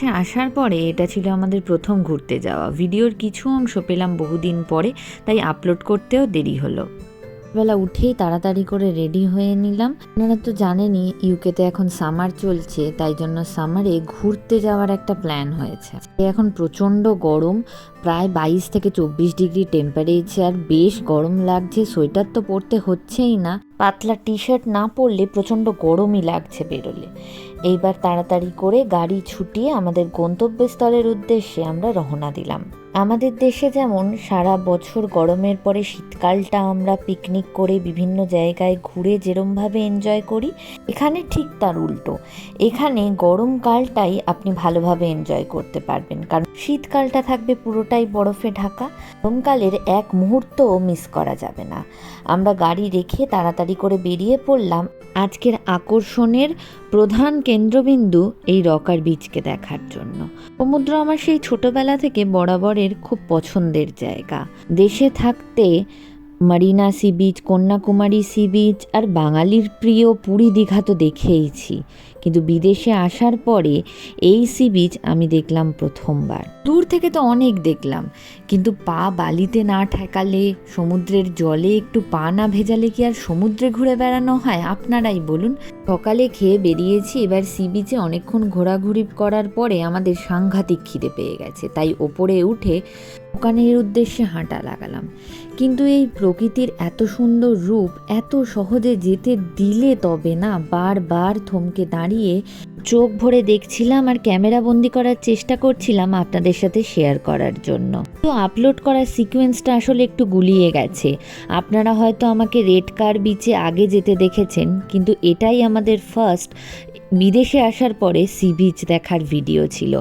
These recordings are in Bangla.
সে আসার পরে এটা ছিল আমাদের প্রথম ঘুরতে যাওয়া। ভিডিওর কিছু অংশ পেলাম বহুদিন পরে, তাই আপলোড করতেও দেরি হলো। বেলা উঠেই তাড়াতাড়ি করে রেডি হয়ে নিলাম। আপনারা তো জানেনই ইউকেতে এখন সামার চলছে, তাই জন্য সামারে ঘুরতে যাওয়ার একটা প্ল্যান হয়েছে। এখন প্রচণ্ড গরম, প্রায় বাইশ থেকে চব্বিশ ডিগ্রি টেম্পারেচার বেশ গরম লাগছে, সোয়েটার তো পরতে হচ্ছেই না। পাতলা টি শার্ট না পরলে প্রচণ্ড গরমই লাগছে বেরোলে। এইবার তাড়াতাড়ি করে গাড়ি ছুটিয়ে আমাদের গন্তব্যস্থলের উদ্দেশ্যে আমরা রহনা দিলাম। আমাদের দেশে যেমন সারা বছর গরমের পরে শীতকালটা আমরা পিকনিক করে বিভিন্ন জায়গায় ঘুরে যেরমভাবে এনজয় করি, এখানে ঠিক তার উল্টো। এখানে গরমকালটাই আপনি ভালোভাবে এনজয় করতে পারবেন, কারণ শীতকালটা থাকবে পুরোটাই বরফে ঢাকা। গরমকালের এক মুহূর্তও মিস করা যাবে না। আমরা গাড়ি রেখে তাড়াতাড়ি করে বেরিয়ে পড়লাম আজকের আকর্ষণের প্রধান কেন্দ্রবিন্দু এই রকার বিচকে দেখার জন্য। সমুদ্র আমার সেই ছোটবেলা থেকে বরাবরের খুব পছন্দের জায়গা। দেশে থাকতে Marina sea beach Kanyakumari sea beach আর বাঙালির প্রিয় পুরী দীঘা তো দেখেইছি। কিন্তু বিদেশে আসার পরে এই সি বিচ আমি দেখলাম প্রথমবার। দূর থেকে তো অনেক দেখলাম, কিন্তু পা বালিতে না ঠেকালে, সমুদ্রের জলে একটু পা না ভেজালে কি আর সমুদ্রে ঘুরে বেড়ানো হয়? আপনারাই বলুন। সকালে খেয়ে বেরিয়েছি, এবার সি বিচে অনেকক্ষণ ঘোরাঘুরি করার পরে আমাদের সাংঘাতিক খিদে পেয়ে গেছে, তাই ওপরে উঠে দোকানের উদ্দেশ্যে হাঁটা লাগালাম। কিন্তু এই প্রকৃতির এত সুন্দর রূপ, এত সহজে যেতে দিলে তবে না, বারবার থমকে দাঁড়িয়ে চোখ ভরে দেখছিলাম আর ক্যামেরা বন্দি করার চেষ্টা করছিলাম আপনাদের সাথে শেয়ার করার জন্য। তো আপলোড করার সিকোয়েন্সটা আসলে একটু গুলিয়ে গেছে। আপনারা হয়তো আমাকে রেড কার বিচে আগে যেতে দেখেছেন, কিন্তু এটাই আমাদের ফার্স্ট বিদেশে আসার পরে সি বিচ দেখার ভিডিও ছিল।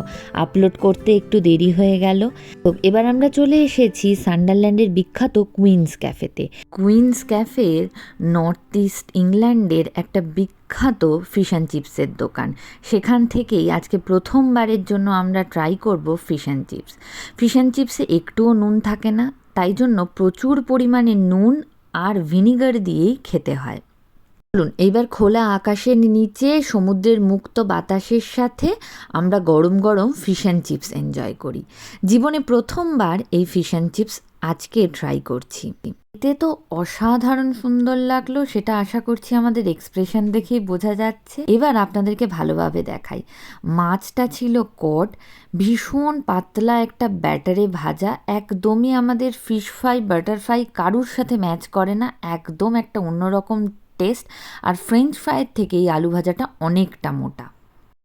আপলোড করতে একটু দেরি হয়ে গেল। তো এবার আমরা চলে এসেছি সান্ডারল্যান্ডের বিখ্যাত কুইন্স ক্যাফেতে কুইন্স ক্যাফের নর্থ ইস্ট ইংল্যান্ডের একটা বিখ্যাত ফিশ অ্যান্ড চিপসের দোকান। সেখান থেকেই আজকে প্রথমবারের জন্য আমরা ট্রাই করব fish and chips fish and চিপসে একটুও নুন থাকে না, তাই জন্য প্রচুর পরিমাণে নুন আর ভিনিগার দিয়েই খেতে হয়। চলুন, এইবার খোলা আকাশের নিচে সমুদ্রের মুক্ত বাতাসের সাথে আমরা গরম গরম ফিশ অ্যান্ড চিপস এনজয় করি। জীবনে প্রথমবার এই ফিশ অ্যান্ড চিপস আজকে ট্রাই করছি। এতে তো অসাধারণ সুন্দর লাগল, সেটা আশা করছি আমাদের এক্সপ্রেশন দেখেই বোঝা যাচ্ছে। এবার আপনাদেরকে ভালোভাবে দেখাই। মাছটা ছিল কড ভীষণ পাতলা একটা ব্যাটারে ভাজা, একদমই আমাদের ফিশ ফ্রাই বাটার ফ্রাই কারুর সাথে ম্যাচ করে না, একদম একটা অন্যরকম টেস্ট আর ফ্রেঞ্চ ফ্রাইয়ের থেকে এই আলু ভাজাটা অনেকটা মোটা।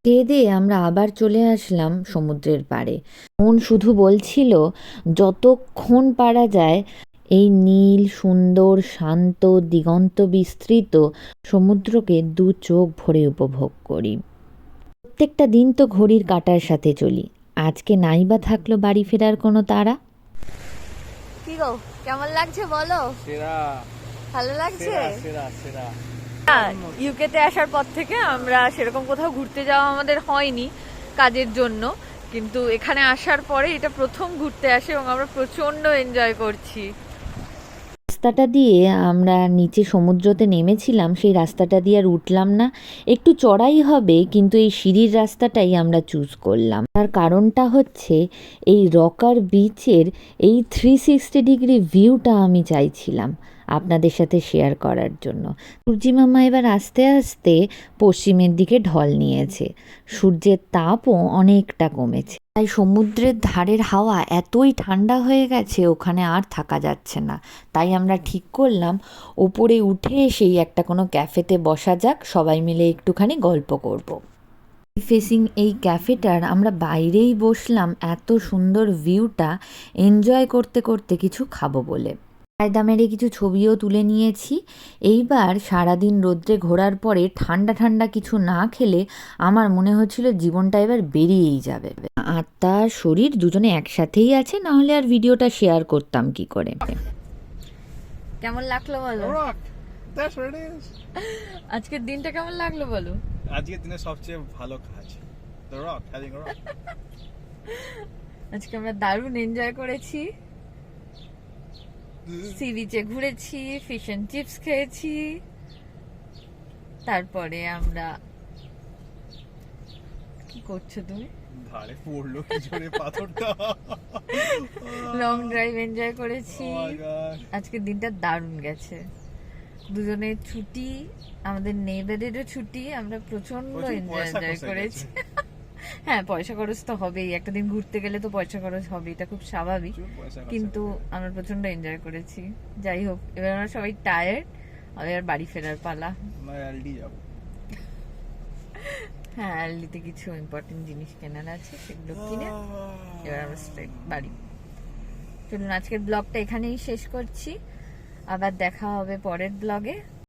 খেয়ে দিয়ে আমরা আবার চলে আসলাম সমুদ্রের পাড়ে। মন শুধু বলছিল যতক্ষণ পারা যায় এই নীল সুন্দর শান্ত দিগন্ত বিস্তৃত সমুদ্রকে দু চোখ ভরে উপভোগ করি। প্রত্যেকটা দিন তো ঘড়ির কাটার সাথে চলি। আজকে নাই বা থাকল বাড়ি ফেরার কোনো তারা কি গো কেমন লাগছে বলো? সেরা। ভালো লাগছে? সেরা সেরা সেরা। ইউকেতে আসার পর থেকে আমরা সেরকম কোথাও ঘুরতে যাওয়া আমাদের হয়নি কাজের জন্য। কিন্তু এখানে আসার পরে এটা প্রথম ঘুরতে আসে এবং আমরা প্রচণ্ড এনজয় করছি। রাস্তাটা দিয়ে আমরা নিচে সমুদ্রতে নেমেছিলাম, সেই রাস্তাটা দিয়ে আর উঠলাম না। একটু চড়াই হবে, কিন্তু এই সিঁড়ির রাস্তাটাই আমরা চুজ করলাম। তার কারণটা হচ্ছে, এই রকার বিচের এই থ্রি সিক্সটি ডিগ্রি ভিউটা আমি চাইছিলাম। আপনাদের সাথে শেয়ার করার জন্য। সূর্যি মামা এবার আস্তে আস্তে পশ্চিমের দিকে ঢল নিয়েছে। সূর্যের তাপও অনেকটা কমেছে। তাই সমুদ্রের ধারের হাওয়া এতই ঠান্ডা হয়ে গেছে, ওখানে আর থাকা যাচ্ছে না। তাই আমরা ঠিক করলাম, ওপরে উঠে এসেই একটা কোনো ক্যাফেতে বসা যাক, সবাই মিলে একটুখানি গল্প করব। ফেসিং এই ক্যাফেটার আমরা বাইরেই বসলাম, এত সুন্দর ভিউটা এনজয় করতে করতে কিছু খাব বলে। কায়দা মেরে কিছু ছবিও তুলে নিয়েছি। এইবার সারাদিন রোদ্রে ঘোরার পরে ঠান্ডা ঠান্ডা কিছু না খেলে আমার মনে হচ্ছিল জীবনটা এবার বেরিয়েই যাবে। আত্মা শরীর দুজনে একসাথেই আছে নাহলে আর ভিডিওটা শেয়ার করতাম কি করে? কেমন লাগল বলো? আজকের দিনটা কেমন লাগল বলো? আজকের দিনে সবচেয়ে ভালো কাজ। দ্য রক হ্যাভিং রক আজকে আমরা দারুণ এনজয় করেছি। সি বিচে ঘুরেছি ফিশ চিপস খেয়েছি। তারপরে আমরা কি করছ তুমি? ঘাড়ে পড়ল কি জোরে পাথরটা। লং ড্রাইভ এনজয় করেছি। Oh. আজকের দিনটা দারুণ গেছে। দুজনের ছুটি আমাদের নেবারেরও ছুটি আমরা প্রচণ্ড এনজয় করেছি। হ্যাঁ পয়সা খরচ তো হবেই। একটা দিন ঘুরতে গেলে তো পয়সা খরচ হবে এটা খুব স্বাভাবিক। কিন্তু আমরা প্রচণ্ড এনজয় করেছি। যাই হোক এবার আমরা সবাই টায়ার্ড আর বাড়ি ফেরার পালা। আমরা এলডি যাব। হ্যাঁ আর্লিতে কিছু ইম্পর্টেন্ট জিনিস কেনার আছে সেগুলো কিনে এবার আমরা straight বাড়ি। চলুন আজকের ব্লগটা এখানেই শেষ করছি। আবার দেখা হবে পরের ব্লগে